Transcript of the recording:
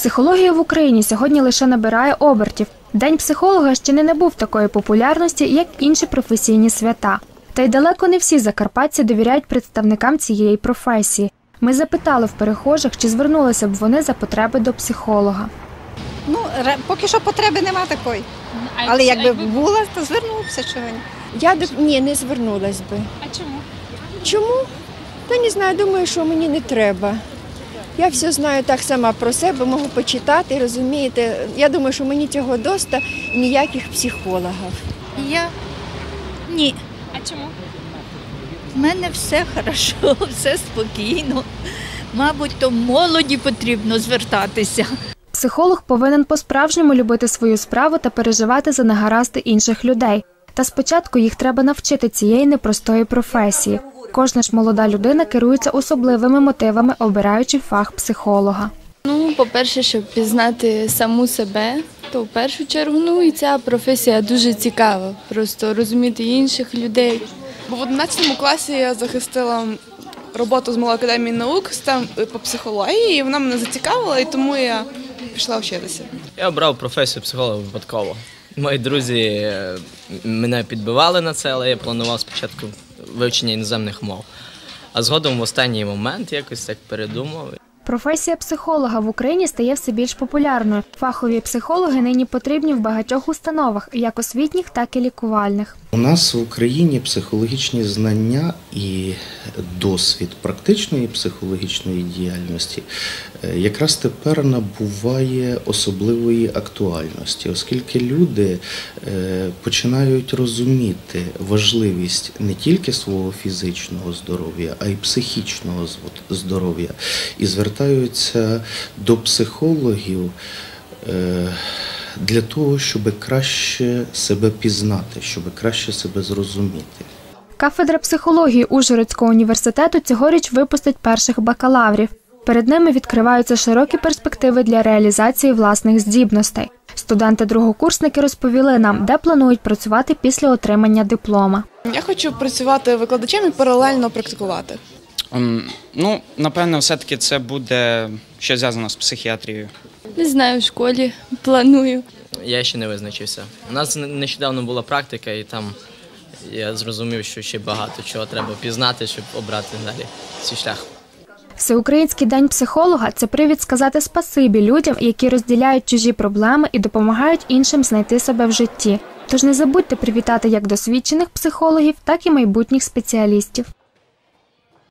Психологія в Україні сьогодні лише набирає обертів. День психолога ще не набув такої популярності, як інші професійні свята. Та й далеко не всі закарпатці довіряють представникам цієї професії. Ми запитали в перехожих, чи звернулися б вони за потреби до психолога. Ну, поки що потреби нема такої. Але якби була, то звернувся чого ні. Я до ні, не звернулась би. А чому? Чому? Та не знаю, думаю, що мені не треба. Я все знаю так сама про себе, можу почитати, розумієте. Я думаю, що мені цього доста ніяких психологів. Я ні. А чому? В мене все хорошо, все спокійно. Мабуть, то молоді потрібно звертатися. Психолог повинен по-справжньому любити свою справу та переживати за негаразди інших людей. Та спочатку їх треба навчити цієї непростої професії. Кожна ж молода людина керується особливими мотивами, обираючи фах психолога. Ну, по-перше, щоб пізнати саму себе, то в першу чергу, ну і ця професія дуже цікава. Просто розуміти інших людей. Бо в 11 класі я захистила роботу з Малої академії наук там по психології, і вона мене зацікавила, і тому я пішла вчитися. Я обрав професію психолога випадково. Мої друзі е, мене підбивали на це, але я планував спочатку вивчення іноземних мов. А згодом в останній момент якось так передумав. Професія психолога в Україні стає все більш популярною. Фахові психологи нині потрібні в багатьох установах, як освітніх, так і лікувальних. У нас в Україні психологічні знання і досвід практичної психологічної діяльності якраз тепер набуває особливої актуальності, оскільки люди е, починають розуміти важливість не тільки свого фізичного здоров'я, а й психічного здоров'я і звертаються до психологів. е, для того, щоб краще себе пізнати, щоб краще себе зрозуміти. Кафедра психології Ужгородського університету цьогоріч випустить перших бакалаврів. Перед ними відкриваються широкі перспективи для реалізації власних здібностей. Студенти-другокурсники розповіли нам, де планують працювати після отримання диплома. Я хочу працювати викладачем і паралельно практикувати. Ем, Ну, напевно, все-таки це буде щось зв'язано з психіатрією. Не знаю, в школі планую. Я ще не визначився. У нас нещодавно була практика, і там я зрозумів, що ще багато чого треба пізнати, щоб обрати далі свій шлях. Всеукраїнський день психолога це привід сказати спасибі людям, які розділяють чужі проблеми і допомагають іншим знайти себе в житті. Тож не забудьте привітати як досвідчених психологів, так і майбутніх спеціалістів.